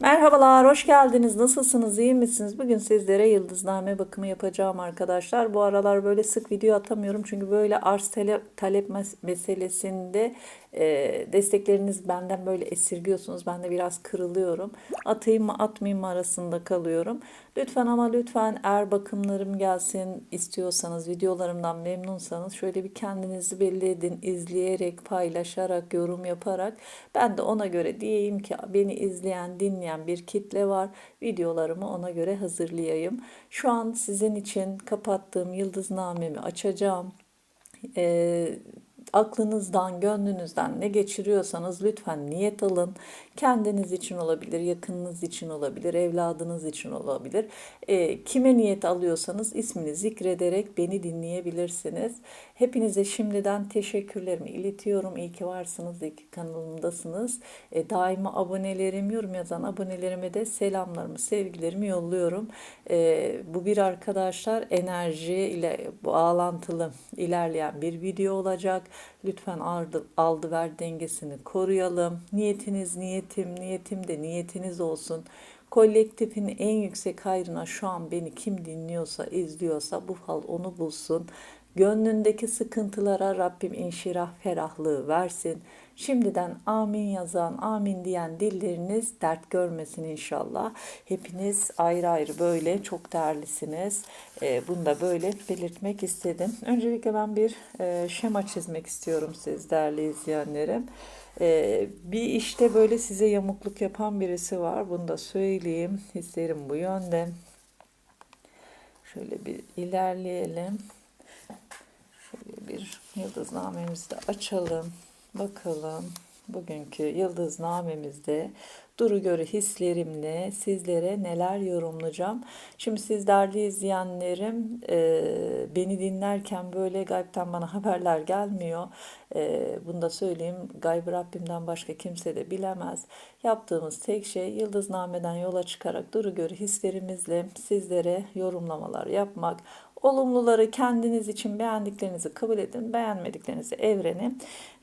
Merhabalar, hoş geldiniz. Nasılsınız, iyi misiniz? Bugün sizlere yıldızname bakımı yapacağım arkadaşlar. Bu aralar böyle sık video atamıyorum çünkü böyle arz talep, talep mes- meselesinde e, destekleriniz benden böyle esirgiyorsunuz. Ben de biraz kırılıyorum. Atayım mı atmayayım mı arasında kalıyorum. Lütfen ama lütfen eğer bakımlarım gelsin istiyorsanız, videolarımdan memnunsanız şöyle bir kendinizi belli edin. izleyerek, paylaşarak, yorum yaparak. Ben de ona göre diyeyim ki beni izleyen, dinleyen bir kitle var. Videolarımı ona göre hazırlayayım. Şu an sizin için kapattığım yıldıznamemi açacağım. Ee, aklınızdan, gönlünüzden ne geçiriyorsanız lütfen niyet alın. Kendiniz için olabilir, yakınınız için olabilir, evladınız için olabilir. E, kime niyet alıyorsanız ismini zikrederek beni dinleyebilirsiniz. Hepinize şimdiden teşekkürlerimi iletiyorum. İyi ki varsınız, iyi ki kanalımdasınız. E, daima abonelerim, yorum yazan abonelerime de selamlarımı, sevgilerimi yolluyorum. E, bu bir arkadaşlar enerji ile bağlantılı ilerleyen bir video olacak. Lütfen aldı, aldı ver dengesini koruyalım. Niyetiniz niyetim, niyetim de niyetiniz olsun. Kolektifin en yüksek hayrına şu an beni kim dinliyorsa, izliyorsa bu hal onu bulsun. Gönlündeki sıkıntılara Rabbim inşirah ferahlığı versin. Şimdiden amin yazan, amin diyen dilleriniz dert görmesin inşallah. Hepiniz ayrı ayrı böyle çok değerlisiniz. E, bunu da böyle belirtmek istedim. Öncelikle ben bir e, şema çizmek istiyorum siz değerli izleyenlerim. E, bir işte böyle size yamukluk yapan birisi var. Bunu da söyleyeyim. Hislerim bu yönde. Şöyle bir ilerleyelim. Bir yıldıznamemizi de açalım. Bakalım bugünkü yıldıznamemizde duru görü hislerimle sizlere neler yorumlayacağım. Şimdi siz değerli izleyenlerim e, beni dinlerken böyle gaybten bana haberler gelmiyor. E, bunu da söyleyeyim gaybı Rabbimden başka kimse de bilemez. Yaptığımız tek şey yıldıznameden yola çıkarak duru görü hislerimizle sizlere yorumlamalar yapmak. Olumluları kendiniz için beğendiklerinizi kabul edin, beğenmediklerinizi evrene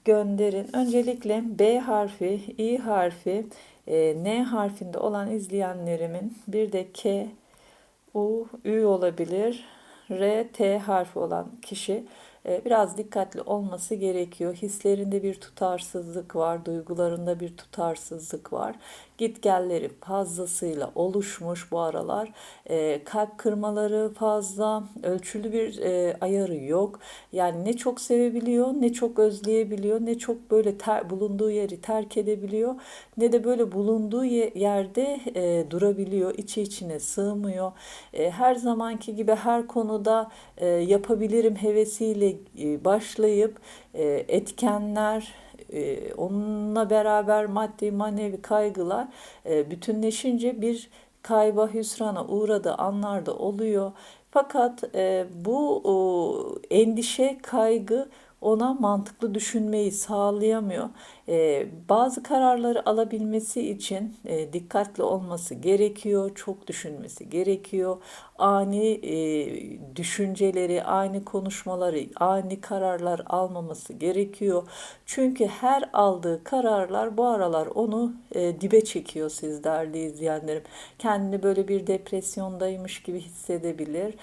gönderin. Öncelikle B harfi, İ harfi, e, N harfinde olan izleyenlerimin bir de K, U, Ü olabilir. R, T harfi olan kişi e, biraz dikkatli olması gerekiyor. Hislerinde bir tutarsızlık var, duygularında bir tutarsızlık var. Gitgelleri fazlasıyla oluşmuş bu aralar. E, kalp kırmaları fazla, ölçülü bir e, ayarı yok. Yani ne çok sevebiliyor, ne çok özleyebiliyor, ne çok böyle ter, bulunduğu yeri terk edebiliyor, ne de böyle bulunduğu yerde e, durabiliyor, içi içine sığmıyor. E, her zamanki gibi her konuda e, yapabilirim hevesiyle e, başlayıp e, etkenler, e, onunla beraber maddi manevi kaygılar bütünleşince bir kayba hüsrana uğradığı anlarda oluyor. Fakat bu endişe, kaygı ona mantıklı düşünmeyi sağlayamıyor. E, bazı kararları alabilmesi için e, dikkatli olması gerekiyor, çok düşünmesi gerekiyor. Ani e, düşünceleri, ani konuşmaları, ani kararlar almaması gerekiyor. Çünkü her aldığı kararlar bu aralar onu e, dibe çekiyor siz değerli izleyenlerim. Kendini böyle bir depresyondaymış gibi hissedebilir.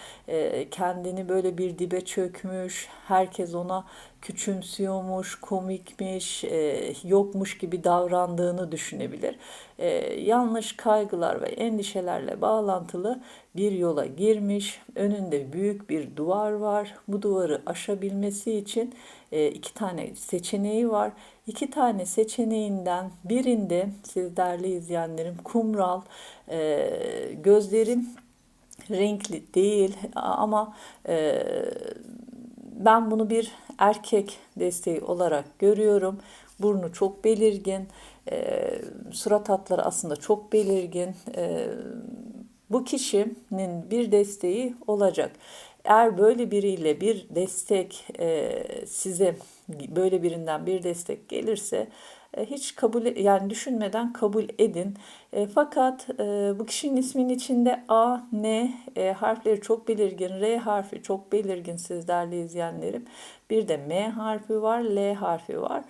Kendini böyle bir dibe çökmüş, herkes ona küçümsüyormuş, komikmiş, e, yokmuş gibi davrandığını düşünebilir. E, yanlış kaygılar ve endişelerle bağlantılı bir yola girmiş. Önünde büyük bir duvar var. Bu duvarı aşabilmesi için e, iki tane seçeneği var. İki tane seçeneğinden birinde siz değerli izleyenlerim kumral, e, gözlerim renkli değil ama e, ben bunu bir erkek desteği olarak görüyorum. Burnu çok belirgin, e, surat hatları aslında çok belirgin. E, bu kişinin bir desteği olacak. Eğer böyle biriyle bir destek e, size böyle birinden bir destek gelirse hiç kabul e, yani düşünmeden kabul edin. E, fakat e, bu kişinin isminin içinde A, N e, harfleri çok belirgin, R harfi çok belirgin siz değerli izleyenlerim. Bir de M harfi var, L harfi var.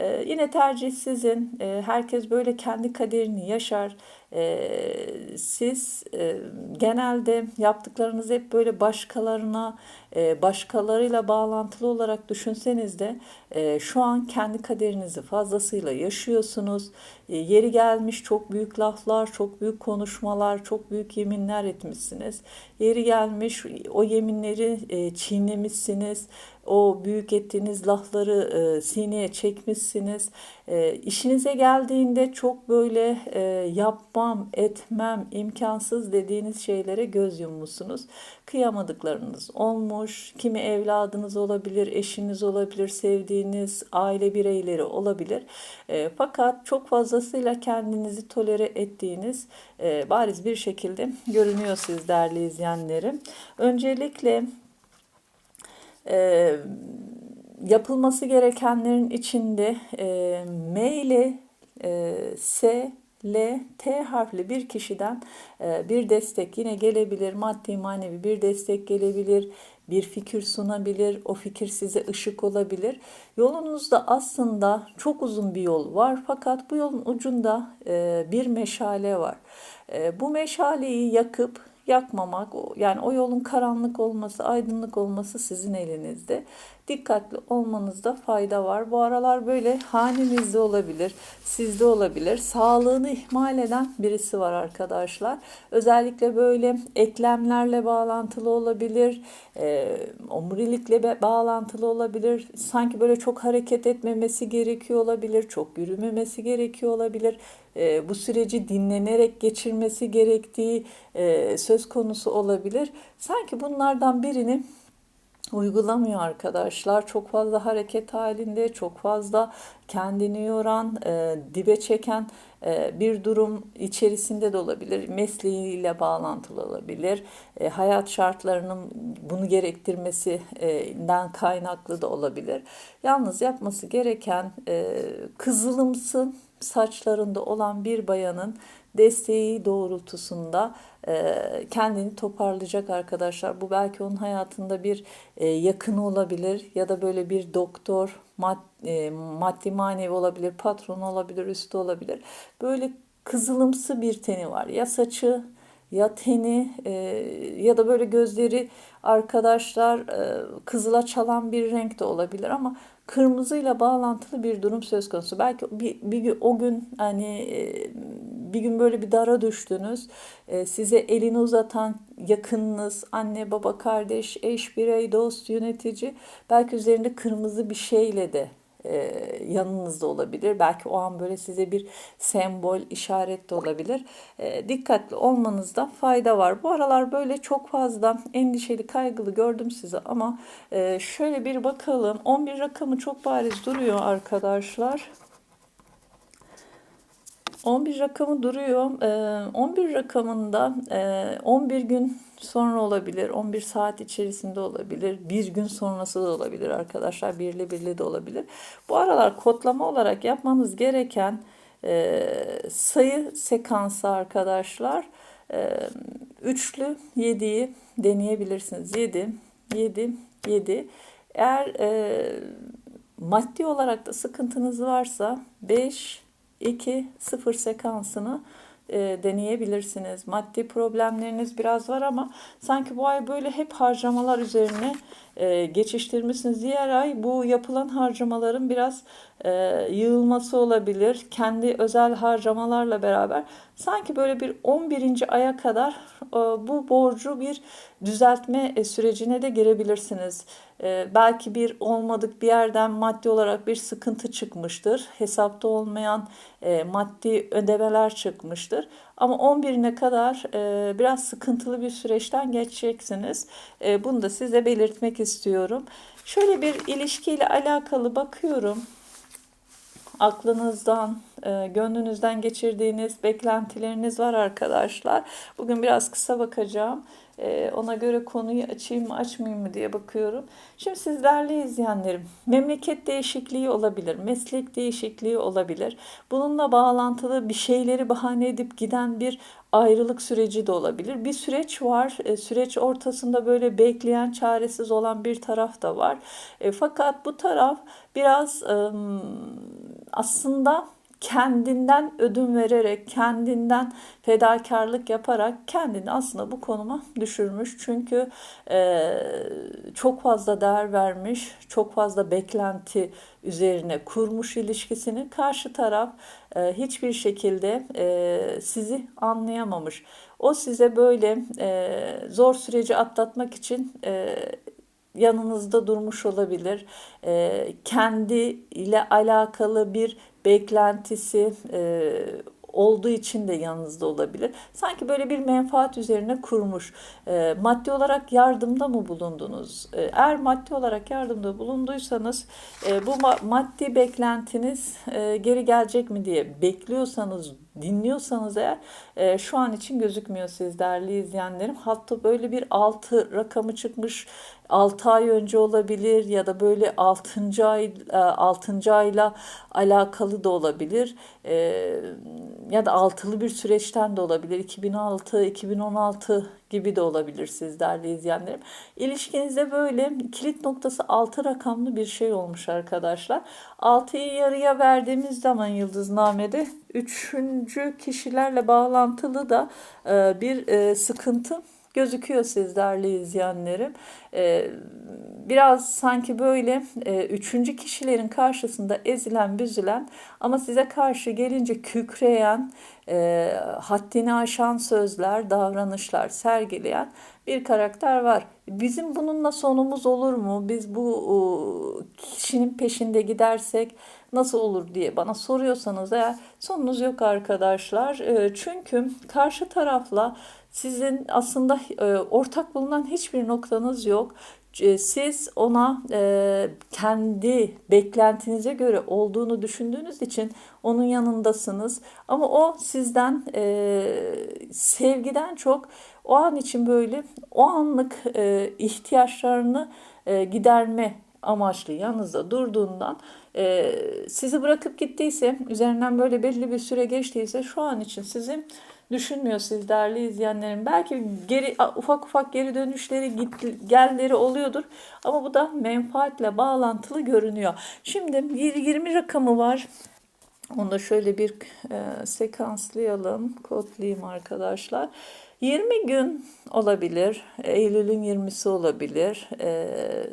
E, yine tercih sizin. E, herkes böyle kendi kaderini yaşar. e, siz e, genelde yaptıklarınızı hep böyle başkalarına, e, başkalarıyla bağlantılı olarak düşünseniz de e, şu an kendi kaderinizi fazlasıyla yaşıyorsunuz. E, yeri gelmiş çok büyük laflar, çok büyük konuşmalar, çok büyük yeminler etmişsiniz. Yeri gelmiş o yeminleri e, çiğnemişsiniz o büyük ettiğiniz lafları e, sineye çekmişsiniz. E, işinize geldiğinde çok böyle e, yapmam, etmem, imkansız dediğiniz şeylere göz yummuşsunuz. Kıyamadıklarınız olmuş. Kimi evladınız olabilir, eşiniz olabilir, sevdiğiniz aile bireyleri olabilir. E, fakat çok fazlasıyla kendinizi tolere ettiğiniz e, bariz bir şekilde görünüyor siz değerli izleyenlerim. Öncelikle e, yapılması gerekenlerin içinde e, M ile e, S, L, T harfli bir kişiden e, bir destek yine gelebilir. Maddi manevi bir destek gelebilir. Bir fikir sunabilir. O fikir size ışık olabilir. Yolunuzda aslında çok uzun bir yol var. Fakat bu yolun ucunda e, bir meşale var. E, bu meşaleyi yakıp yakmamak, yani o yolun karanlık olması, aydınlık olması sizin elinizde. Dikkatli olmanızda fayda var. Bu aralar böyle hanenizde olabilir, sizde olabilir. Sağlığını ihmal eden birisi var arkadaşlar. Özellikle böyle eklemlerle bağlantılı olabilir, e, omurilikle bağlantılı olabilir. Sanki böyle çok hareket etmemesi gerekiyor olabilir, çok yürümemesi gerekiyor olabilir. E, bu süreci dinlenerek geçirmesi gerektiği e, söz konusu olabilir. Sanki bunlardan birini uygulamıyor arkadaşlar. Çok fazla hareket halinde, çok fazla kendini yoran, e, dibe çeken e, bir durum içerisinde de olabilir. Mesleğiyle bağlantılı olabilir. E, hayat şartlarının bunu gerektirmesinden kaynaklı da olabilir. Yalnız yapması gereken e, kızılımsı saçlarında olan bir bayanın desteği doğrultusunda e, kendini toparlayacak arkadaşlar. Bu belki onun hayatında bir e, yakını olabilir ya da böyle bir doktor, e, maddi manevi olabilir, patron olabilir, üstü olabilir. Böyle kızılımsı bir teni var. Ya saçı ya teni ya da böyle gözleri arkadaşlar e, kızıla çalan bir renk de olabilir ama kırmızıyla bağlantılı bir durum söz konusu. Belki bir, bir gün o gün hani e, bir gün böyle bir dara düştünüz. E, size elini uzatan yakınınız, anne, baba, kardeş, eş, birey, dost, yönetici belki üzerinde kırmızı bir şeyle de e, yanınızda olabilir. Belki o an böyle size bir sembol, işaret de olabilir. E, dikkatli olmanızda fayda var. Bu aralar böyle çok fazla endişeli, kaygılı gördüm sizi ama e, şöyle bir bakalım. 11 rakamı çok bariz duruyor arkadaşlar. 11 rakamı duruyor. 11 rakamında 11 gün sonra olabilir, 11 saat içerisinde olabilir, bir gün sonrası da olabilir arkadaşlar, birli birli de olabilir. Bu aralar kodlama olarak yapmanız gereken sayı sekansı arkadaşlar. Üçlü 7'yi deneyebilirsiniz. 7, 7, 7. Eğer maddi olarak da sıkıntınız varsa 5, 2-0 sekansını e, deneyebilirsiniz. Maddi problemleriniz biraz var ama sanki bu ay böyle hep harcamalar üzerine e, geçiştirmişsiniz. Diğer ay bu yapılan harcamaların biraz e, yığılması olabilir. Kendi özel harcamalarla beraber sanki böyle bir 11. aya kadar e, bu borcu bir düzeltme e, sürecine de girebilirsiniz. E, belki bir olmadık bir yerden maddi olarak bir sıkıntı çıkmıştır. Hesapta olmayan e, maddi ödemeler çıkmıştır. Ama 11'ine kadar e, biraz sıkıntılı bir süreçten geçeceksiniz. E, bunu da size belirtmek istiyorum. Şöyle bir ilişkiyle alakalı bakıyorum aklınızdan, e, gönlünüzden geçirdiğiniz beklentileriniz var arkadaşlar. Bugün biraz kısa bakacağım. E, ona göre konuyu açayım mı açmayayım mı diye bakıyorum. Şimdi sizlerle izleyenlerim memleket değişikliği olabilir, meslek değişikliği olabilir. Bununla bağlantılı bir şeyleri bahane edip giden bir ayrılık süreci de olabilir. Bir süreç var. E, süreç ortasında böyle bekleyen, çaresiz olan bir taraf da var. E, fakat bu taraf biraz e, aslında kendinden ödün vererek, kendinden fedakarlık yaparak kendini aslında bu konuma düşürmüş. Çünkü e, çok fazla değer vermiş, çok fazla beklenti üzerine kurmuş ilişkisini. Karşı taraf e, hiçbir şekilde e, sizi anlayamamış. O size böyle e, zor süreci atlatmak için e, yanınızda durmuş olabilir. E, kendi ile alakalı bir beklentisi e, olduğu için de yanınızda olabilir. Sanki böyle bir menfaat üzerine kurmuş. E, maddi olarak yardımda mı bulundunuz? E, eğer maddi olarak yardımda bulunduysanız e, bu ma- maddi beklentiniz e, geri gelecek mi diye bekliyorsanız dinliyorsanız eğer e, şu an için gözükmüyor siz değerli izleyenlerim. Hatta böyle bir 6 rakamı çıkmış 6 ay önce olabilir ya da böyle 6. ay 6. ayla alakalı da olabilir. E, ya da altılı bir süreçten de olabilir. 2006, 2016 gibi de olabilir siz değerli izleyenlerim. İlişkinizde böyle kilit noktası 6 rakamlı bir şey olmuş arkadaşlar. 6'yı yarıya verdiğimiz zaman yıldıznamede üçüncü kişilerle bağlantılı da e, bir e, sıkıntı gözüküyor siz değerli izleyenlerim. E, biraz sanki böyle üçüncü kişilerin karşısında ezilen, büzülen ama size karşı gelince kükreyen, haddini aşan sözler, davranışlar sergileyen bir karakter var. Bizim bununla sonumuz olur mu? Biz bu kişinin peşinde gidersek nasıl olur diye bana soruyorsanız eğer sonunuz yok arkadaşlar. Çünkü karşı tarafla sizin aslında ortak bulunan hiçbir noktanız yok. Siz ona kendi beklentinize göre olduğunu düşündüğünüz için onun yanındasınız. Ama o sizden sevgiden çok o an için böyle o anlık ihtiyaçlarını giderme amaçlı yanınızda durduğundan e, sizi bırakıp gittiyse üzerinden böyle belli bir süre geçtiyse şu an için sizi düşünmüyor siz değerli izleyenlerim. Belki geri ufak ufak geri dönüşleri git, gelleri oluyordur ama bu da menfaatle bağlantılı görünüyor. Şimdi 20 rakamı var. Onu da şöyle bir e, sekanslayalım, kodlayayım arkadaşlar. 20 gün olabilir, Eylül'ün 20'si olabilir ee,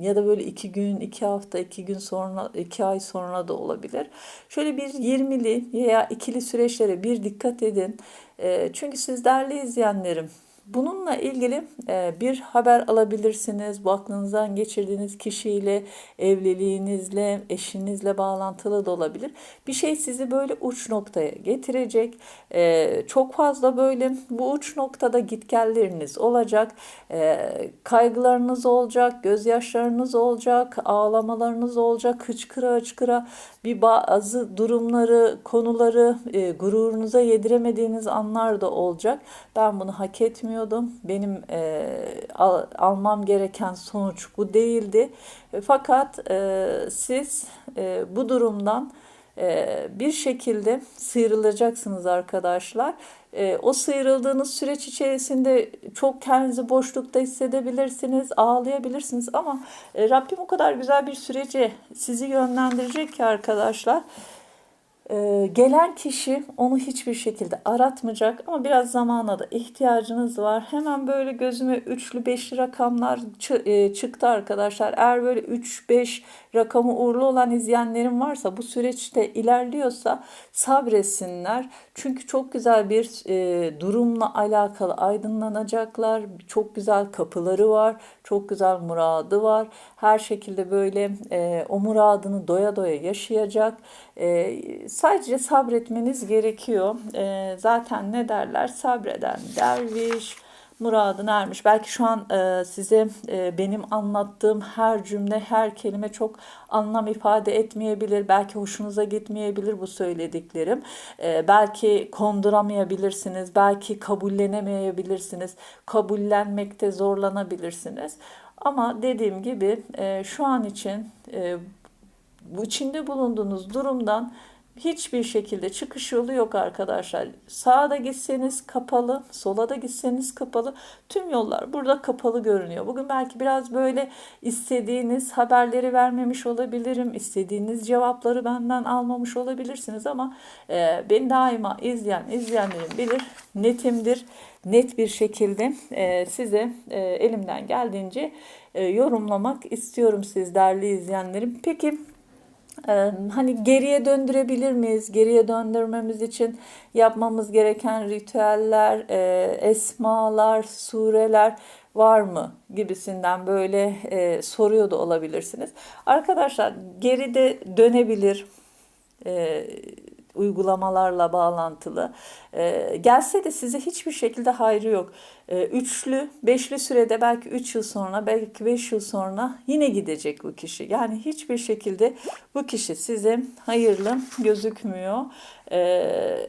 ya da böyle 2 gün, 2 hafta, 2 gün sonra, 2 ay sonra da olabilir. Şöyle bir 20'li veya ikili süreçlere bir dikkat edin. Ee, çünkü siz değerli izleyenlerim Bununla ilgili e, bir haber alabilirsiniz. Bu aklınızdan geçirdiğiniz kişiyle, evliliğinizle, eşinizle bağlantılı da olabilir. Bir şey sizi böyle uç noktaya getirecek. E, çok fazla böyle bu uç noktada gitgelleriniz olacak. E, kaygılarınız olacak, gözyaşlarınız olacak, ağlamalarınız olacak, hıçkıra hıçkıra bir bazı durumları, konuları gururunuza yediremediğiniz anlar da olacak. Ben bunu hak etmiyorum istemiyordum. Benim e, al, almam gereken sonuç bu değildi. E, fakat e, siz e, bu durumdan e, bir şekilde sıyrılacaksınız arkadaşlar. E, o sıyrıldığınız süreç içerisinde çok kendinizi boşlukta hissedebilirsiniz, ağlayabilirsiniz ama e, Rabbim o kadar güzel bir sürece sizi yönlendirecek ki arkadaşlar. Ee, gelen kişi onu hiçbir şekilde aratmayacak ama biraz zamana da ihtiyacınız var. Hemen böyle gözüme üçlü beşli rakamlar e, çıktı arkadaşlar. Eğer böyle 3-5 rakamı uğurlu olan izleyenlerim varsa bu süreçte ilerliyorsa sabretsinler. Çünkü çok güzel bir e, durumla alakalı aydınlanacaklar. Çok güzel kapıları var. Çok güzel muradı var. Her şekilde böyle e, o muradını doya doya yaşayacak. E, sadece sabretmeniz gerekiyor. E, zaten ne derler? Sabreden derviş muradına ermiş. Belki şu an e, size e, benim anlattığım her cümle, her kelime çok anlam ifade etmeyebilir. Belki hoşunuza gitmeyebilir bu söylediklerim. E, belki konduramayabilirsiniz. Belki kabullenemeyebilirsiniz. Kabullenmekte zorlanabilirsiniz. Ama dediğim gibi e, şu an için e, bu içinde bulunduğunuz durumdan Hiçbir şekilde çıkış yolu yok arkadaşlar. Sağa da gitseniz kapalı, sola da gitseniz kapalı. Tüm yollar burada kapalı görünüyor. Bugün belki biraz böyle istediğiniz haberleri vermemiş olabilirim. istediğiniz cevapları benden almamış olabilirsiniz ama e, beni daima izleyen izleyenlerim bilir. Netimdir. Net bir şekilde e, size e, elimden geldiğince e, yorumlamak istiyorum siz değerli izleyenlerim. Peki hani geriye döndürebilir miyiz? Geriye döndürmemiz için yapmamız gereken ritüeller, e, esmalar, sureler var mı gibisinden böyle e, soruyor da olabilirsiniz. Arkadaşlar geride dönebilir. E, uygulamalarla bağlantılı. E, gelse de size hiçbir şekilde hayrı yok. E, üçlü, beşli sürede belki üç yıl sonra, belki beş yıl sonra yine gidecek bu kişi. Yani hiçbir şekilde bu kişi size hayırlı gözükmüyor. E,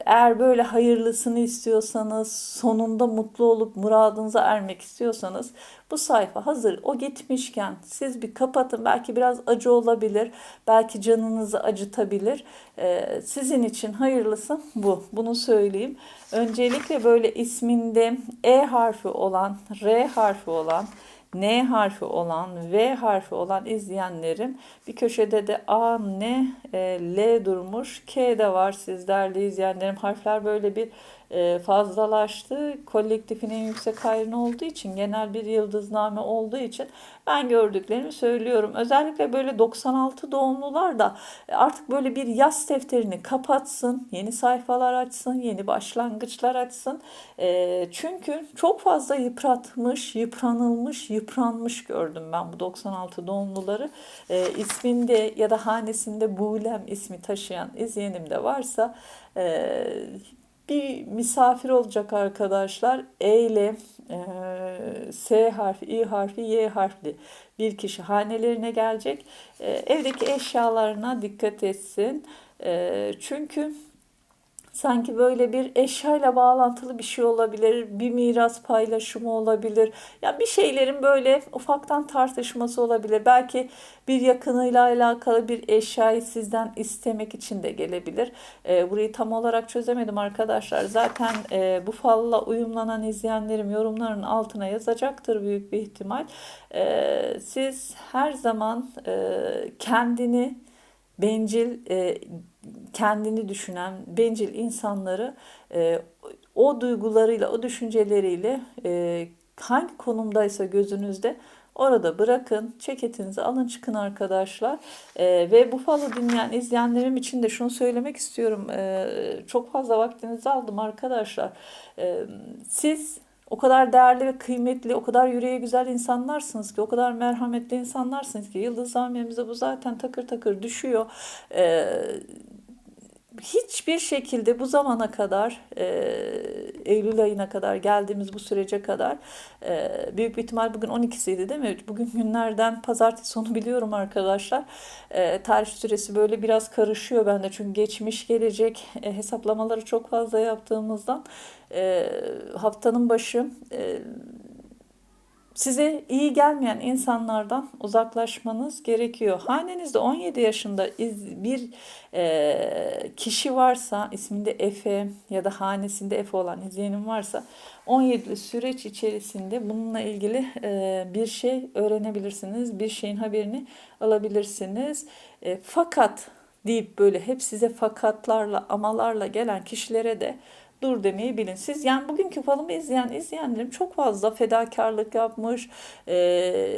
eğer böyle hayırlısını istiyorsanız, sonunda mutlu olup muradınıza ermek istiyorsanız bu sayfa hazır. O gitmişken siz bir kapatın. Belki biraz acı olabilir. Belki canınızı acıtabilir. Ee, sizin için hayırlısı bu. Bunu söyleyeyim. Öncelikle böyle isminde E harfi olan, R harfi olan, N harfi olan, V harfi olan izleyenlerim bir köşede de A, N, e, L durmuş. K de var sizlerle izleyenlerim. Harfler böyle bir fazlalaştı. Kolektifin en yüksek hayrını olduğu için, genel bir yıldızname olduğu için ben gördüklerimi söylüyorum. Özellikle böyle 96 doğumlular da artık böyle bir yaz defterini kapatsın, yeni sayfalar açsın, yeni başlangıçlar açsın. E, çünkü çok fazla yıpratmış, yıpranılmış, yıpranmış gördüm ben bu 96 doğumluları. E, isminde ya da hanesinde Bulem ismi taşıyan izleyenim de varsa e, bir misafir olacak arkadaşlar. E ile e, S harfi, İ harfi, Y harfli bir kişi hanelerine gelecek. E, evdeki eşyalarına dikkat etsin. E, çünkü Sanki böyle bir eşyayla bağlantılı bir şey olabilir, bir miras paylaşımı olabilir. Ya bir şeylerin böyle ufaktan tartışması olabilir. Belki bir yakınıyla alakalı bir eşyayı sizden istemek için de gelebilir. E, burayı tam olarak çözemedim arkadaşlar. Zaten e, bu falla uyumlanan izleyenlerim yorumların altına yazacaktır büyük bir ihtimal. E, siz her zaman e, kendini bencil e, kendini düşünen bencil insanları e, o duygularıyla, o düşünceleriyle e, hangi konumdaysa gözünüzde orada bırakın, ceketinizi alın çıkın arkadaşlar. E, ve bu falı dinleyen izleyenlerim için de şunu söylemek istiyorum. E, çok fazla vaktinizi aldım arkadaşlar. E, siz o kadar değerli ve kıymetli, o kadar yüreği güzel insanlarsınız ki, o kadar merhametli insanlarsınız ki. Yıldız hamlemize bu zaten takır takır düşüyor. Ee, hiçbir şekilde bu zamana kadar e, Eylül ayına kadar geldiğimiz bu sürece kadar e, büyük bir ihtimal bugün 12'siydi değil mi? Bugün günlerden pazartesi sonu biliyorum arkadaşlar. E, tarih süresi böyle biraz karışıyor bende çünkü geçmiş gelecek e, hesaplamaları çok fazla yaptığımızdan e, haftanın başı e, size iyi gelmeyen insanlardan uzaklaşmanız gerekiyor. Hanenizde 17 yaşında bir e, kişi varsa isminde Efe ya da hanesinde Efe olan izleyenim varsa 17 süreç içerisinde bununla ilgili e, bir şey öğrenebilirsiniz. Bir şeyin haberini alabilirsiniz. E, fakat deyip böyle hep size fakatlarla amalarla gelen kişilere de dur demeyi bilin. Siz yani bugünkü falımı izleyen izleyenlerim çok fazla fedakarlık yapmış, e,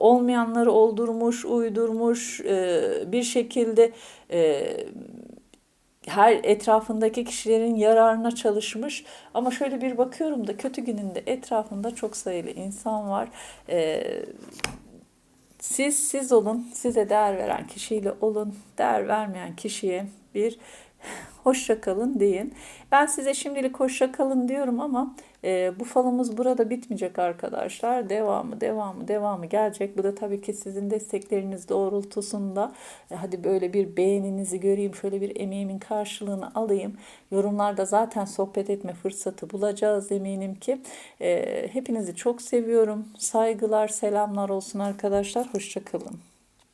olmayanları oldurmuş, uydurmuş, e, bir şekilde e, her etrafındaki kişilerin yararına çalışmış ama şöyle bir bakıyorum da kötü gününde etrafında çok sayılı insan var. Ee, siz siz olun, size değer veren kişiyle olun, değer vermeyen kişiye bir hoşça kalın deyin. Ben size şimdilik hoşça kalın diyorum ama e, bu falımız burada bitmeyecek arkadaşlar. Devamı, devamı, devamı gelecek. Bu da tabii ki sizin destekleriniz doğrultusunda. E, hadi böyle bir beğeninizi göreyim, şöyle bir emeğimin karşılığını alayım. Yorumlarda zaten sohbet etme fırsatı bulacağız eminim ki. E, hepinizi çok seviyorum. Saygılar, selamlar olsun arkadaşlar. Hoşça kalın.